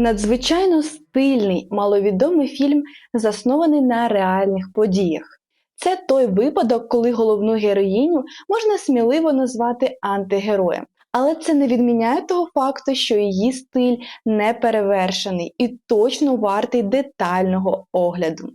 Надзвичайно стильний, маловідомий фільм, заснований на реальних подіях. Це той випадок, коли головну героїню можна сміливо назвати антигероєм. Але це не відміняє того факту, що її стиль не перевершений і точно вартий детального огляду.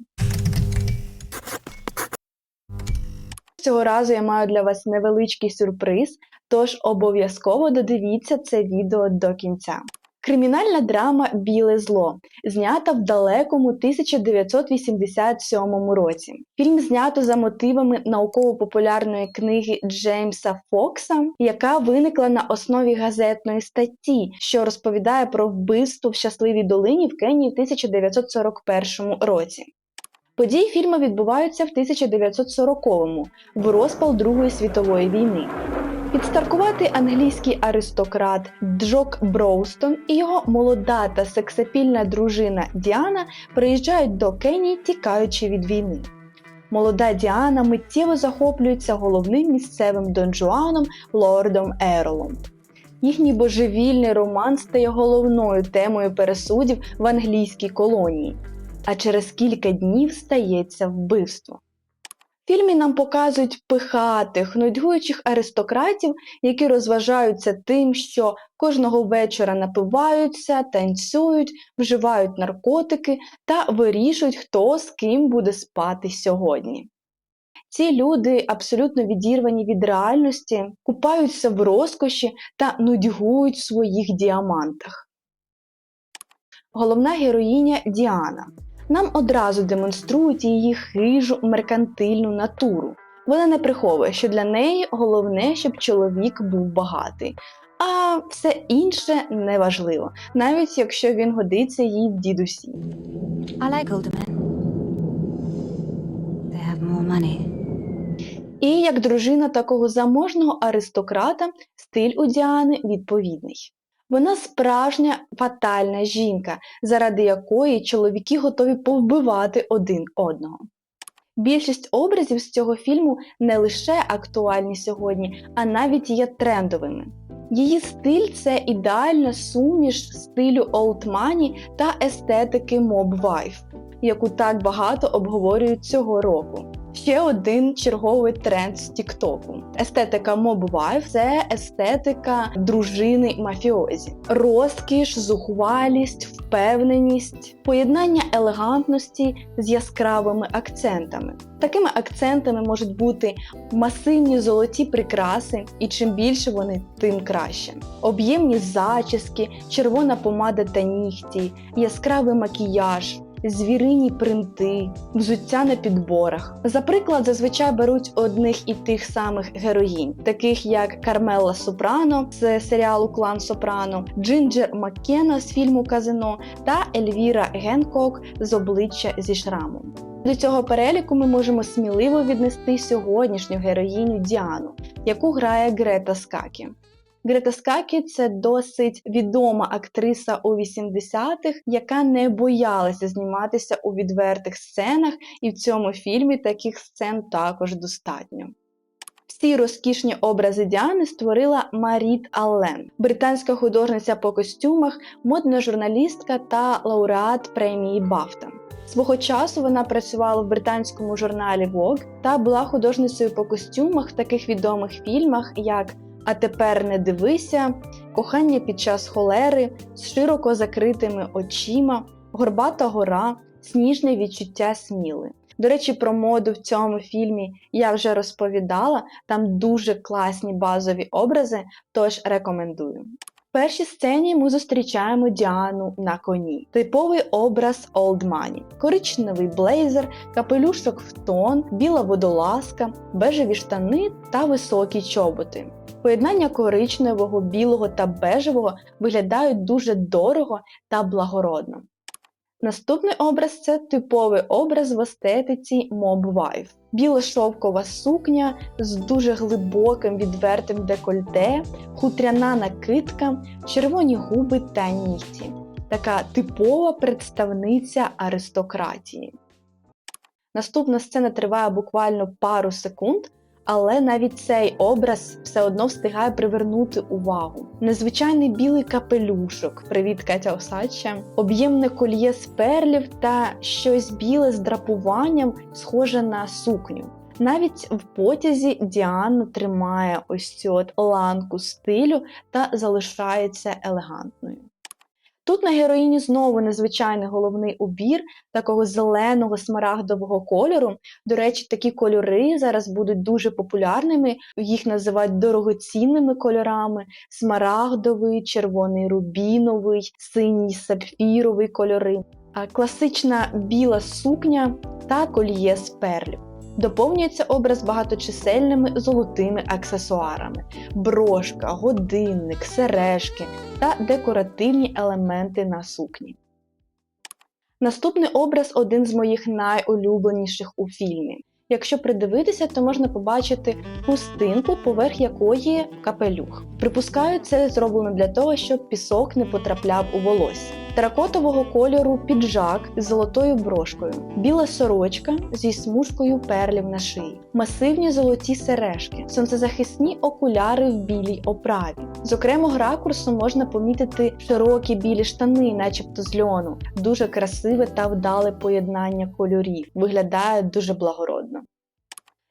Цього разу я маю для вас невеличкий сюрприз, тож обов'язково додивіться це відео до кінця. Кримінальна драма Біле зло знята в далекому 1987 році. Фільм знято за мотивами науково-популярної книги Джеймса Фокса, яка виникла на основі газетної статті, що розповідає про вбивство в щасливій долині в Кенії в 1941 році. Події фільму відбуваються в 1940-му, в розпал Другої світової війни. Підстаркуватий англійський аристократ Джок Броустон і його молода та сексапільна дружина Діана приїжджають до Кенії, тікаючи від війни. Молода Діана миттєво захоплюється головним місцевим донжуаном лордом Еролом. Їхній божевільний роман стає головною темою пересудів в англійській колонії, а через кілька днів стається вбивство. В фільмі нам показують пихатих, нудьгуючих аристократів, які розважаються тим, що кожного вечора напиваються, танцюють, вживають наркотики та вирішують, хто з ким буде спати сьогодні. Ці люди абсолютно відірвані від реальності, купаються в розкоші та нудьгують в своїх діамантах. Головна героїня Діана нам одразу демонструють її хижу меркантильну натуру. Вона не приховує, що для неї головне, щоб чоловік був багатий, а все інше неважливо, навіть якщо він годиться їй в дідусі. I like older men. They have more money. І як дружина такого заможного аристократа, стиль у Діани відповідний. Вона справжня фатальна жінка, заради якої чоловіки готові повбивати один одного. Більшість образів з цього фільму не лише актуальні сьогодні, а навіть є трендовими. Її стиль це ідеальна суміш стилю Money та естетики Wife, яку так багато обговорюють цього року. Ще один черговий тренд з Тіктоку. Естетика Wife – це естетика дружини мафіозі. Розкіш, зухвалість, впевненість, поєднання елегантності з яскравими акцентами. Такими акцентами можуть бути масивні золоті прикраси, і чим більше вони, тим краще. Об'ємні зачіски, червона помада та нігті, яскравий макіяж звірині принти, взуття на підборах. За приклад, зазвичай беруть одних і тих самих героїнь, таких як Кармелла Сопрано з серіалу Клан Сопрано, Джинджер Маккена з фільму Казино та Ельвіра Генкок з обличчя зі шрамом. До цього переліку ми можемо сміливо віднести сьогоднішню героїню Діану, яку грає Грета Скакі. Грета Скакі це досить відома актриса у 80-х, яка не боялася зніматися у відвертих сценах, і в цьому фільмі таких сцен також достатньо. Всі розкішні образи Діани створила Маріт Аллен, британська художниця по костюмах, модна журналістка та лауреат премії Бафта. Свого часу вона працювала в британському журналі Vogue та була художницею по костюмах в таких відомих фільмах, як а тепер не дивися, кохання під час холери з широко закритими очима, горбата гора, сніжне відчуття сміли. До речі, про моду в цьому фільмі я вже розповідала, там дуже класні базові образи, тож рекомендую. Першій сцені ми зустрічаємо Діану на коні, типовий образ Old Money. коричневий блейзер, капелюшок в тон, біла водолазка, бежеві штани та високі чоботи. Поєднання коричневого, білого та бежевого виглядають дуже дорого та благородно. Наступний образ це типовий образ в естетиці Mob Wife. Біла шовкова сукня з дуже глибоким відвертим декольте, хутряна накидка, червоні губи та нігті. Така типова представниця аристократії. Наступна сцена триває буквально пару секунд, Але навіть цей образ все одно встигає привернути увагу. Незвичайний білий капелюшок, привіт Катя Осадча, об'ємне кольє з перлів та щось біле з драпуванням, схоже на сукню. Навіть в потязі Діана тримає ось цю от ланку стилю та залишається елегантною. Тут на героїні знову незвичайний головний убір такого зеленого смарагдового кольору. До речі, такі кольори зараз будуть дуже популярними. Їх називають дорогоцінними кольорами: смарагдовий, червоний рубіновий, синій сапфіровий кольори. А класична біла сукня та кольє з перлів. Доповнюється образ багаточисельними золотими аксесуарами: брошка, годинник, сережки та декоративні елементи на сукні. Наступний образ один з моїх найулюбленіших у фільмі. Якщо придивитися, то можна побачити хустинку, поверх якої капелюх. Припускаю, це зроблено для того, щоб пісок не потрапляв у волосся. Теракотового кольору піджак з золотою брошкою, біла сорочка зі смужкою перлів на шиї, масивні золоті сережки, сонцезахисні окуляри в білій оправі. З окремого ракурсу можна помітити широкі білі штани, начебто з льону, дуже красиве та вдале поєднання кольорів, виглядає дуже благородно.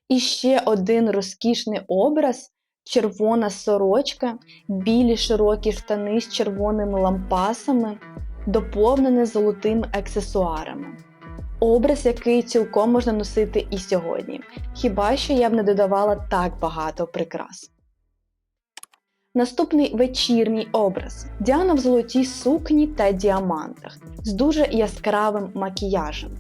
І ще один розкішний образ червона сорочка, білі широкі штани з червоними лампасами, доповнене золотими аксесуарами. Образ, який цілком можна носити і сьогодні. Хіба що я б не додавала так багато прикрас. Наступний вечірній образ. Діана в золотій сукні та діамантах з дуже яскравим макіяжем,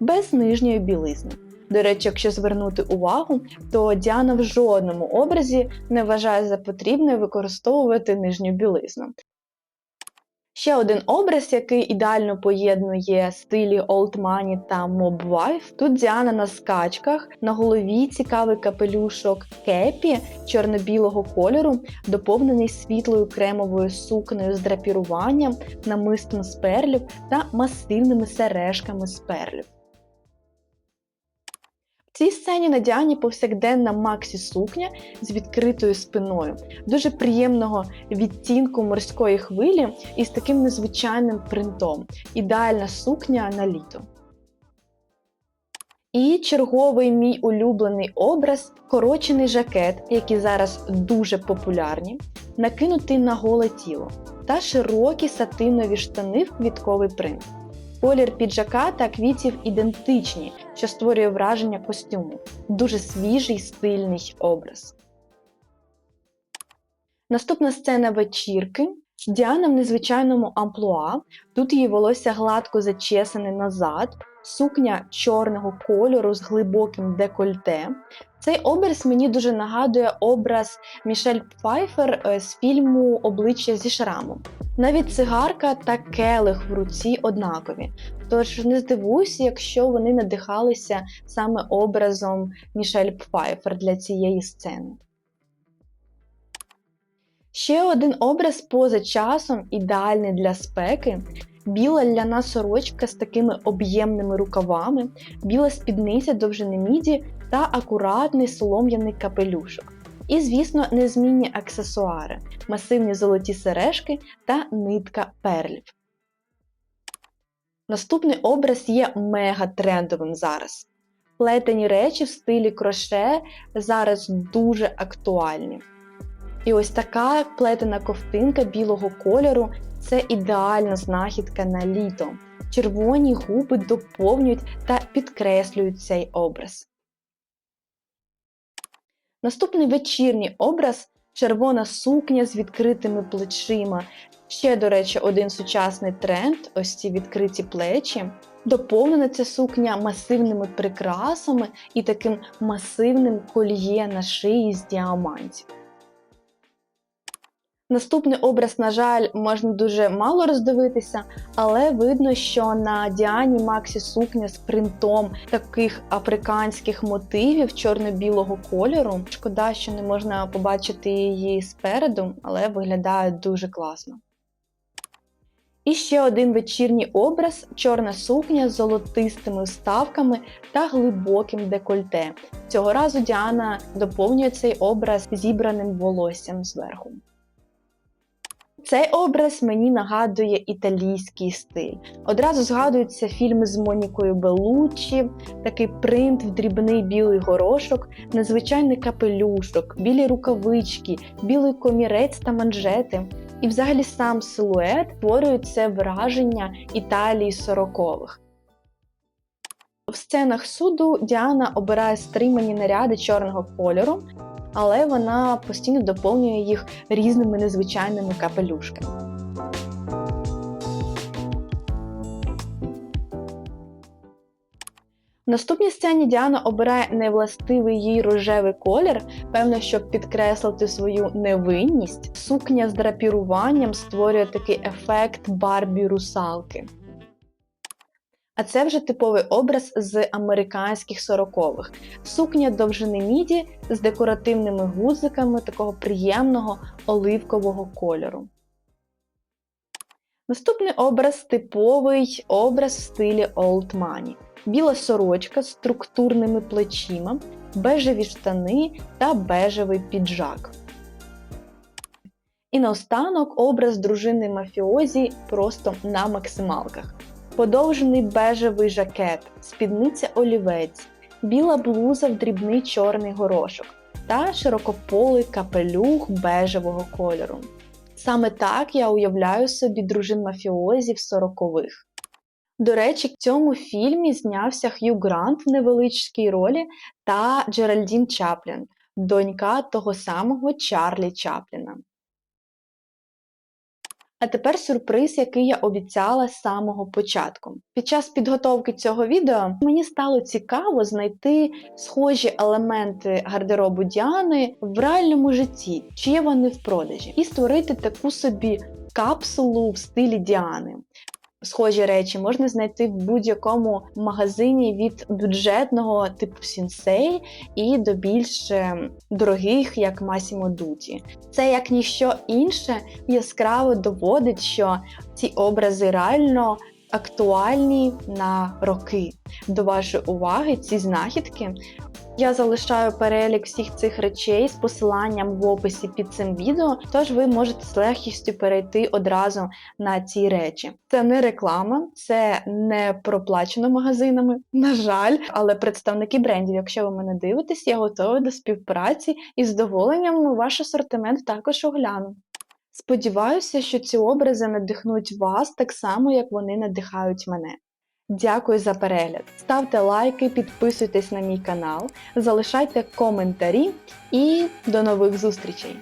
без нижньої білизни. До речі, якщо звернути увагу, то Діана в жодному образі не вважає за потрібне використовувати нижню білизну. Ще один образ, який ідеально поєднує стилі Old Money та Mob Wife. Тут Діана на скачках, на голові цікавий капелюшок кепі чорно-білого кольору, доповнений світлою кремовою сукнею з драпіруванням, намистом з перлів та масивними сережками з перлів. Цій сцені на Діані повсякденна Максі сукня з відкритою спиною, дуже приємного відтінку морської хвилі і з таким незвичайним принтом. Ідеальна сукня на літо. І черговий мій улюблений образ корочений жакет, які зараз дуже популярні, накинутий на голе тіло, та широкі сатинові штани в квітковий принт. Колір піджака та квітів ідентичні, що створює враження костюму. Дуже свіжий стильний образ. Наступна сцена вечірки. Діана в незвичайному амплуа. Тут її волосся гладко зачесане назад, сукня чорного кольору з глибоким декольте. Цей образ мені дуже нагадує образ Мішель Пфайфер е, з фільму Обличчя зі шрамом. Навіть цигарка та келих в руці однакові. Тож не здивуюся, якщо вони надихалися саме образом Мішель Пфайфер для цієї сцени. Ще один образ поза часом, ідеальний для спеки. Біла ляна сорочка з такими об'ємними рукавами, біла спідниця довжини міді та акуратний солом'яний капелюшок. І, звісно, незмінні аксесуари, масивні золоті сережки та нитка перлів. Наступний образ є мега трендовим зараз. Плетені речі в стилі кроше зараз дуже актуальні. І ось така плетена ковтинка білого кольору це ідеальна знахідка на літо. Червоні губи доповнюють та підкреслюють цей образ. Наступний вечірній образ червона сукня з відкритими плечима. Ще, до речі, один сучасний тренд ось ці відкриті плечі. Доповнена ця сукня масивними прикрасами і таким масивним кольє на шиї з діамантів. Наступний образ, на жаль, можна дуже мало роздивитися, але видно, що на Діані Максі сукня з принтом таких африканських мотивів чорно-білого кольору. Шкода, що не можна побачити її спереду, але виглядає дуже класно. І ще один вечірній образ чорна сукня з золотистими вставками та глибоким декольте. Цього разу Діана доповнює цей образ зібраним волоссям зверху. Цей образ мені нагадує італійський стиль. Одразу згадуються фільми з Монікою Белуччі, такий принт в дрібний білий горошок, незвичайний капелюшок, білі рукавички, білий комірець та манжети. І взагалі сам силует створює це враження Італії сорокових. В сценах суду Діана обирає стримані наряди чорного кольору, але вона постійно доповнює їх різними незвичайними капелюшками. В наступній сцені Діана обирає невластивий їй рожевий колір, певно, щоб підкреслити свою невинність. Сукня з драпіруванням створює такий ефект Барбі русалки. А це вже типовий образ з американських сорокових. Сукня довжини міді з декоративними гудзиками такого приємного оливкового кольору. Наступний образ типовий образ в стилі Old Money. Біла сорочка з структурними плечима, бежеві штани та бежевий піджак. І наостанок образ дружини мафіозі просто на максималках. Подовжений бежевий жакет, спідниця олівець, біла блуза в дрібний чорний горошок та широкополий капелюх бежевого кольору. Саме так я уявляю собі дружин мафіозі в сорокових. До речі, в цьому фільмі знявся Х'ю Грант в невеличкій ролі та Джеральдін Чаплін, донька того самого Чарлі Чапліна. А тепер сюрприз, який я обіцяла з самого початку. Під час підготовки цього відео мені стало цікаво знайти схожі елементи гардеробу Діани в реальному житті, чи є вони в продажі, і створити таку собі капсулу в стилі Діани. Схожі речі можна знайти в будь-якому магазині від бюджетного типу Сінсей і до більш е, дорогих, як Massimo Dutti. Це як ніщо інше яскраво доводить, що ці образи реально актуальні на роки. До вашої уваги ці знахідки. Я залишаю перелік всіх цих речей з посиланням в описі під цим відео, тож ви можете з легкістю перейти одразу на ці речі. Це не реклама, це не проплачено магазинами, на жаль, але представники брендів, якщо ви мене дивитесь, я готова до співпраці і з задоволенням ваш асортимент також огляну. Сподіваюся, що ці образи надихнуть вас так само, як вони надихають мене. Дякую за перегляд. Ставте лайки, підписуйтесь на мій канал, залишайте коментарі і до нових зустрічей!